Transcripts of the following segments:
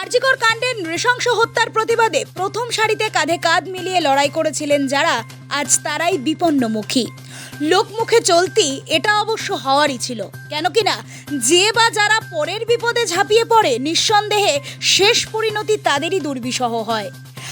আরজিকর কাণ্ডের নৃশংস হত্যার প্রতিবাদে প্রথম সারিতে কাঁধে কাঁধ মিলিয়ে লড়াই করেছিলেন যারা, আজ তারাই বিপন্নমুখী। লোকমুখে চলতি এটা অবশ্য হওয়ারই ছিল। কেন কিনা যে বা যারা পরের বিপদে ঝাঁপিয়ে পড়ে নিঃসন্দেহে শেষ পরিণতি তাদেরই দুর্বিষহ হয়।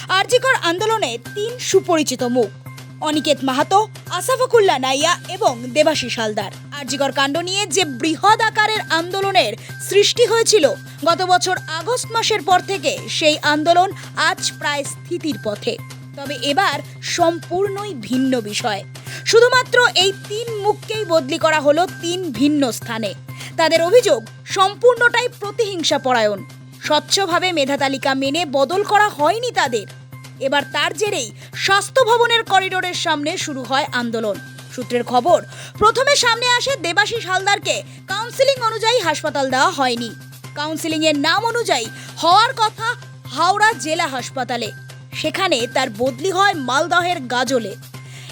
আরজিকর আন্দোলনে তিন সুপরিচিত মুখ। অনিকেত মাহাতো আসাফাকুল্লা নাইয়া এবং দেবাশিস হালদার। আরজিকর কাণ্ড নিয়ে যে বৃহৎ আকারের আন্দোলনের সৃষ্টি হয়েছিল, গত বছর আগস্ট মাসের পর থেকে সেই আন্দোলন আজ প্রায় স্থিতির পথে। তবে এবার সম্পূর্ণই ভিন্ন বিষয়। শুধুমাত্র এই তিন মুখকেই বদলি করা হলো তিন ভিন্ন স্থানে। তাদের অভিযোগ সম্পূর্ণটাই প্রতিহিংসা পরায়ণ স্বচ্ছভাবে মেধা তালিকা মেনে বদল করা হয়নি তাদের। এবার তার জেরেই স্বাস্থ্য ভবনের করিডোরের সামনে শুরু হয় আন্দোলন। সূত্রের খবর, প্রথমে সামনে আসে দেবাশিস হালদারকে। কাউন্সিলিং অনুযায়ী হাসপাতাল দেওয়া হয়নি। কাউন্সিলিং এর নাম অনুযায়ী হওয়ার কথা হাওড়া জেলা হাসপাতালে। সেখানে তার বদলি হয় মালদহের গাজলে।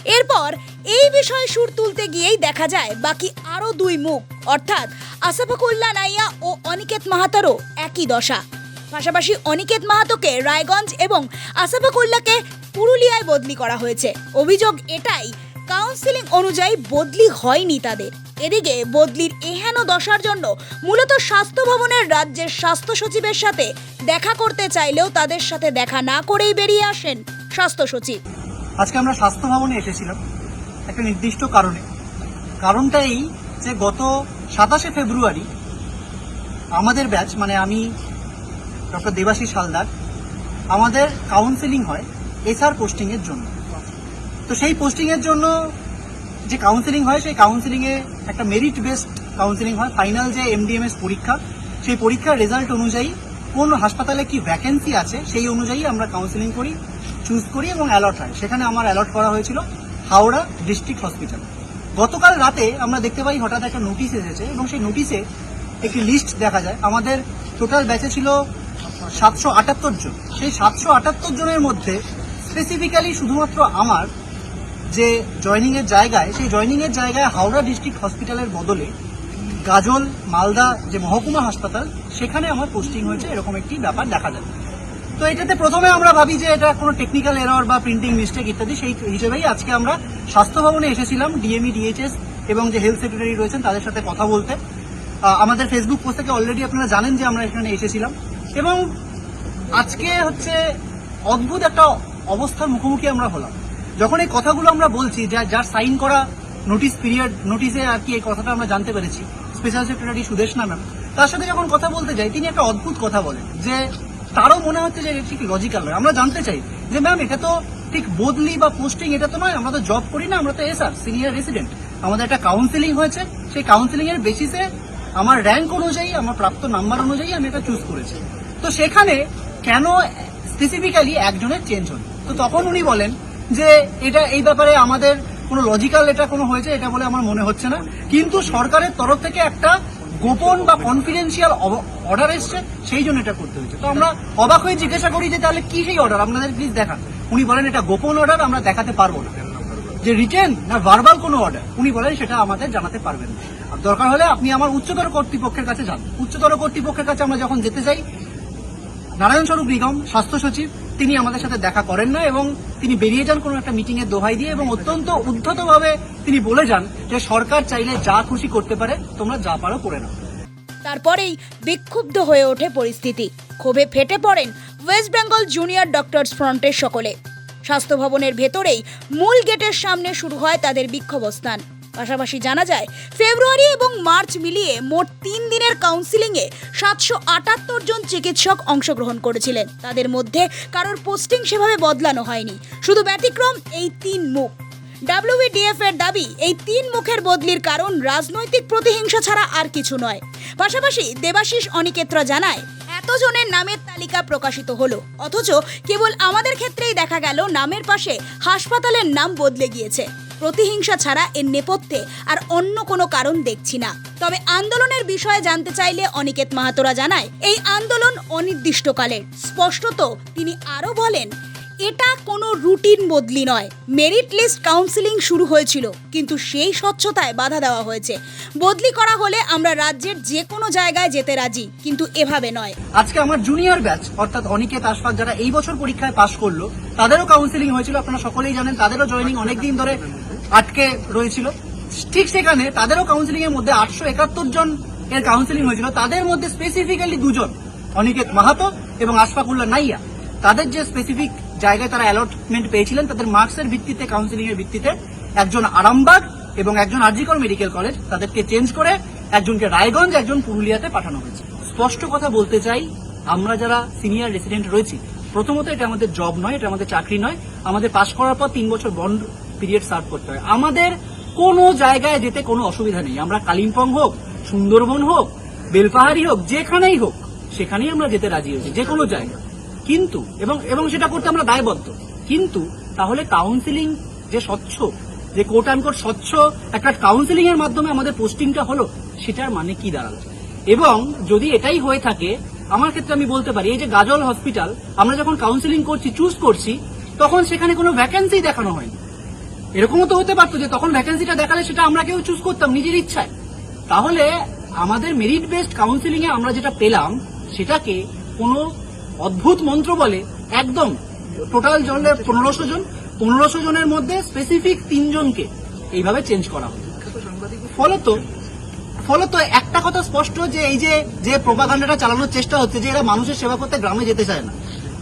এরপর এই বিষয়ে সুর তুলতে গিয়েই দেখা যায় বাকি আরও দুই মুখ, অর্থাৎ আসাফাকুল্লা নাইয়া ও অনিকেত মাহাতারও একই দশা। পাশাপাশি অনিকেত মাহাতোকে রায়গঞ্জ এবং আসাফাকুল্লাকে পুরুলিয়ায় বদলি করা হয়েছে। অভিযোগ এটাই কাউন্সিলিং অনুযায়ী বদলি হয়নি তাদের। এদিকে বদলির এহেন দশার জন্য মূলত স্বাস্থ্য ভবনের রাজ্যের স্বাস্থ্য সচিবের সাথে দেখা করতে চাইলেও তাদের সাথে দেখা না করেই বেরিয়ে আসেন স্বাস্থ্য সচিব। আজকে আমরা স্বাস্থ্য ভবনে এসেছিলাম একটা নির্দিষ্ট কারণে। কারণটা এই যে গত সাতাশে ফেব্রুয়ারি আমাদের ব্যাচ মানে আমি ডক্টর দেবাশিস হালদার, আমাদের কাউন্সেলিং হয় এসআর পোস্টিংয়ের জন্য। তো সেই পোস্টিংয়ের জন্য যে কাউন্সেলিং হয়, সেই কাউন্সেলিংয়ে একটা মেরিট বেসড কাউন্সেলিং হয় ফাইনাল যে এমডিএমএস পরীক্ষা, সেই পরীক্ষার রেজাল্ট অনুযায়ী কোন হাসপাতালে কি ভ্যাকেন্সি আছে, সেই অনুযায়ী আমরা কাউন্সেলিং করি চুজ করি এবং অ্যালট হয়। সেখানে আমার অ্যালট করা হয়েছিল হাওড়া ডিস্ট্রিক্ট হসপিটাল গতকাল রাতে আমরা দেখতে পাই হঠাৎ একটা নোটিশ এসেছে এবং সেই নোটিশে একটি লিস্ট দেখা যায়। আমাদের টোটাল ব্যাচে ছিল সাতশো আটাত্তর জন। সেই সাতশো আটাত্তর জনের মধ্যে স্পেসিফিক্যালি শুধুমাত্র আমার যে জয়নিং এর জায়গায়, সেই জয়নিং এর জায়গায় হাওড়া ডিস্ট্রিক্ট হসপিটালের বদলে গাজল, মালদা যে মহকুমা হাসপাতাল, সেখানে আমার পোস্টিং হয়েছে, এরকম একটি ব্যাপার দেখা যায় তো এটাতে প্রথমে আমরা ভাবি যে এটা কোনো টেকনিক্যাল এরর বা প্রিন্টিং মিস্টেক ইত্যাদি, সেই হিসেবেই আজকে আমরা স্বাস্থ্য ভবনে এসেছিলাম ডিএমই ডিএইচএস এবং যে হেলথ সেক্রেটারি রয়েছেন, তাদের সাথে কথা বলতে। আমাদের ফেসবুক পোস্ট থেকে অলরেডি আপনারা জানেন যে আমরা এখানে এসেছিলাম। এবং আজকে হচ্ছে অদ্ভুত একটা অবস্থার মুখোমুখি আমরা হলাম। যখন এই কথাগুলো আমরা বলছি, যা, যার সাইন করা নোটিশ পিরিয়ড নোটিশে আর কি এই কথাটা আমরা জানতে পেরেছি স্পেশাল সেক্রেটারি সুদেশ ম্যাম তার সাথে যখন কথা বলতে যাই, তিনি একটা অদ্ভুত কথা বলেন, যে তারও মনে হচ্ছে যে ঠিক লজিক্যাল নয়। আমরা জানতে চাই যে, ম্যাম, এটা তো ঠিক বদলি বা পোস্টিং এটা তো নয়, আমরা তো জব করি না, আমরা তো এসআর সিনিয়র রেসিডেন্ট আমাদের একটা কাউন্সিলিং হয়েছে। সেই কাউন্সিলিং এর বেসিসে আমার র্যাঙ্ক অনুযায়ী, আমার প্রাপ্ত নাম্বার অনুযায়ী আমি এটা চুজ করেছি। তো সেখানে কেন স্পেসিফিক্যালি একজনের চেঞ্জ হল? তো তখন উনি বলেন যে এটা এই ব্যাপারে আমাদের কোনো লজিক্যাল এটা কোনো হয়েছে, এটা বলে আমার মনে হচ্ছে না। কিন্তু সরকারের তরফ থেকে একটা গোপন বা কনফিডেন্সিয়াল অর্ডার এসছে, সেই জন্য এটা করতে হয়েছে। তো আমরা অবাক হয়ে জিজ্ঞাসা করি যে তাহলে কি সেই অর্ডার আপনাদের প্লিজ দেখান। উনি বলেন এটা গোপন অর্ডার আমরা দেখাতে পারব না। যে রিটেন না ভার্বাল কোনো অর্ডার উনি বলেন সেটা আমাদের জানাতে পারবেন দরকার হলে আপনি আমার উচ্চতর কর্তৃপক্ষের কাছে যান। উচ্চতর কর্তৃপক্ষের কাছে আমরা যখন যেতে চাই নারায়ণ স্বরূপ নিগম, স্বাস্থ্য সচিব, তিনি আমাদের সাথে দেখা করেন না এবং তিনি বেরিয়ে যান কোনো একটা মিটিং এর দোহাই দিয়ে এবং অত্যন্ত উদ্ধতভাবে তিনি বলে যান যে সরকার চাইলে যা খুশি করতে পারে, তোমরা যা পারো করে নাও। তারপরেই বিক্ষুব্ধ হয়ে ওঠে পরিস্থিতি। ক্ষোভে ফেটে পড়েন ওয়েস্ট বেঙ্গল জুনিয়র ডক্টরস ফ্রন্টের সকলে। স্বাস্থ্য ভবনের ভেতরেই মূল গেটের সামনে শুরু হয় তাদের বিক্ষোভস্থান। পাশাপাশি জানা যায়, ফেব্রুয়ারি এবং মার্চ মিলিয়ে মোট তিন দিনের কাউন্সিলিংয়ে সাতশো আটাত্তর জন চিকিৎসক অংশগ্রহণ করেছিলেন। তাদের মধ্যে কারোর পোস্টিং সেভাবে বদলানো হয়নি। শুধু ব্যতিক্রম, এই তিন মুখ। ডাব্লিউবিডিএফ এর দাবি, এই তিন মুখের বদলির কারণ রাজনৈতিক প্রতিহিংসা ছাড়া আর কিছু নয়। পাশাপাশি দেবাশিস অনিকেত্রা জানায়, এতজনের নামের তালিকা প্রকাশিত হলো, অথচ কেবল আমাদের ক্ষেত্রেই দেখা গেল নামের পাশে হাসপাতালের নাম বদলে গিয়েছে। প্রতিহিংসা ছাড়া এর নেপথ্যে আর অন্য কোনো কারণ দেখছি না। তবে আন্দোলনের বিষয়ে জানতে চাইলে অনিকেত মাহাতোরা জানায়, এই আন্দোলন অনির্দিষ্টকালের। স্পষ্টত তিনি আরও বলেন এটা কোনো রুটিন বদলি নয়। মেরিট লিস্ট কাউন্সিলিং শুরু হয়েছিল, কিন্তু সেই স্বচ্ছতায় বাধা দেওয়া হয়েছে। বদলি করা হলে আমরা রাজ্যের যে কোনো জায়গায় যেতে রাজি, কিন্তু এভাবে নয়। আজকে আমার জুনিয়র ব্যাচ অর্থাৎ অনিকেত আশফাক যারা এই বছর পরীক্ষায় পাশ করল, তাদেরও কাউন্সিলিং হয়েছিল, আপনারা সকলেই জানেন, তাদেরও জয়েনিং অনেকদিন ধরে আটকে রয়েছিল। ঠিক সেখানে তাদেরও কাউন্সিলিং এর মধ্যে আটশো একাত্তর জন এর কাউন্সিলিং হয়েছিল। তাদের মধ্যে স্পেসিফিক্যালি দুজন, অনিকেত মাহাতো এবং আশফাকুল্লাহ নাইয়া। তাদের যে স্পেসিফিক জায়গায় তারা অ্যালটমেন্ট পেয়েছিলেন, তাদের মার্কসের ভিত্তিতে কাউন্সিলিং এর ভিত্তিতে একজন আরামবাগ এবং একজন আরজিকর মেডিকেল কলেজ তাদেরকে চেঞ্জ করে একজনকে রায়গঞ্জ, একজন পুরুলিয়াতে পাঠানো হয়েছে। স্পষ্ট কথা বলতে চাই, আমরা যারা সিনিয়র রেসিডেন্ট রয়েছি, প্রথমত এটা আমাদের জব নয়, এটা আমাদের চাকরি নয়। আমাদের পাশ করার পর তিন বছর বন্ড পিরিয়ড সার্ভ করতে হয়। আমাদের কোনো জায়গায় যেতে কোনো অসুবিধা নেই। আমরা কালিম্পং হোক, সুন্দরবন হোক, বেলপাহাড়ি হোক, যেখানেই হোক, সেখানেই আমরা যেতে রাজি হয়েছি যে কোনো জায়গা কিন্তু, এবং এবং সেটা করতে আমরা দায়বদ্ধ। কিন্তু, তাহলে কাউন্সিলিং যে স্বচ্ছ, যে কোর্ট কোট আনকোট স্বচ্ছ একটা কাউন্সিলিং এর মাধ্যমে আমাদের পোস্টিংটা হলো, সেটার মানে কি দাঁড়াল? এবং যদি এটাই হয়ে থাকে, আমার ক্ষেত্রে আমি বলতে পারি, এই যে গাজল হসপিটাল আমরা যখন কাউন্সিলিং করছি চুজ করছি, তখন সেখানে কোনো ভ্যাকেন্সি দেখানো হয়নি। এরকমও তো হতে পারতো যে তখন ভ্যাকেন্সিটা দেখালে সেটা আমরা কেউ চুজ করতাম নিজের ইচ্ছায়। তাহলে আমাদের মেরিট বেসড কাউন্সিলিং এ আমরা যেটা পেলাম, সেটাকে কোনো অদ্ভুত মন্ত্র বলে, একদম টোটাল জলে পনেরোশো জন, পনেরোশো জনের মধ্যে স্পেসিফিক তিনজনকে এইভাবে চেঞ্জ করা হলো। ফলত ফলত একটা কথা স্পষ্ট যে এই যে যে প্রোপাগান্ডাটা চালানোর চেষ্টা হচ্ছে যে এরা মানুষের সেবা করতে গ্রামে যেতে চায় না।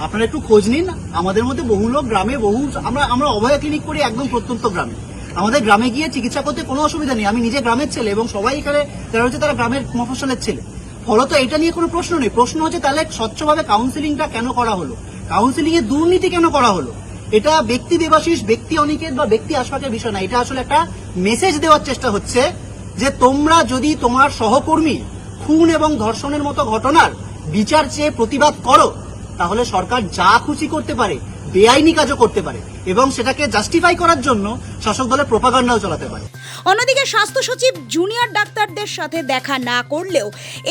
আপনারা একটু খোঁজ নিন, আমাদের মধ্যে বহু লোক গ্রামে, বহু, আমরা আমরা অভয়া ক্লিনিক করি একদম প্রত্যন্ত গ্রামে। আমাদের গ্রামে গিয়ে চিকিৎসা করতে কোনো অসুবিধা নেই। আমি নিজে গ্রামের ছেলে এবং সবাই এখানে, যারা হচ্ছে তারা গ্রামের মফসলের ছেলে। ফলত এটা নিয়ে কোনো প্রশ্ন নেই। প্রশ্ন হচ্ছে তাহলে স্বচ্ছভাবে কাউন্সিলিংটা কেন করা হলো? কাউন্সিলিং এ দুর্নীতি কেন করা হলো? এটা ব্যক্তি দেবাশিস ব্যক্তি অনিকেত বা ব্যক্তি আশফাকের বিষয় না। এটা আসলে একটা মেসেজ দেওয়ার চেষ্টা হচ্ছে যে তোমরা যদি তোমার সহকর্মী খুন এবং ধর্ষণের মতো ঘটনার বিচার চেয়ে প্রতিবাদ করো, তাহলে সরকার যা খুশি করতে পারে, বেআইনি কাজও করতে পারে। এবং সেটাকে জাস্টিফাই করার জন্য শাসক দলের প্রোপাগান্ডাও চালাতে পারে অন্যদিকে স্বাস্থ্য সচিব জুনিয়র ডাক্তারদের সাথে দেখা না করলেও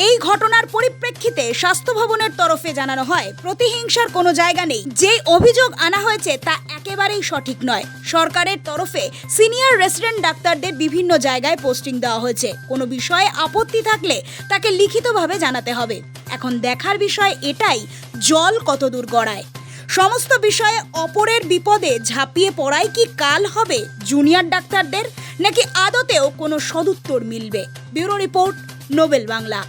এই ঘটনার পরিপ্রেক্ষিতে স্বাস্থ্য ভবনের তরফে জানানো হয়, প্রতিহিংসার কোনো জায়গা নেই। যে অভিযোগ আনা হয়েছে তা একেবারেই সঠিক নয়। সরকারের তরফে সিনিয়র রেসিডেন্ট ডাক্তারদের বিভিন্ন জায়গায় পোস্টিং দেওয়া হয়েছে। কোনো বিষয়ে আপত্তি থাকলে তাকে লিখিতভাবে জানাতে হবে। এখন দেখার বিষয় এটাই, জল কতদূর গড়ায়। সমস্ত বিষয়ে অপরের বিপদে ঝাঁপিয়ে পড়াই কি কাল হবে জুনিয়র ডাক্তারদের নাকি আদতেও কোনো সদুত্তর মিলবে? Bureau report, Nobel Bangla.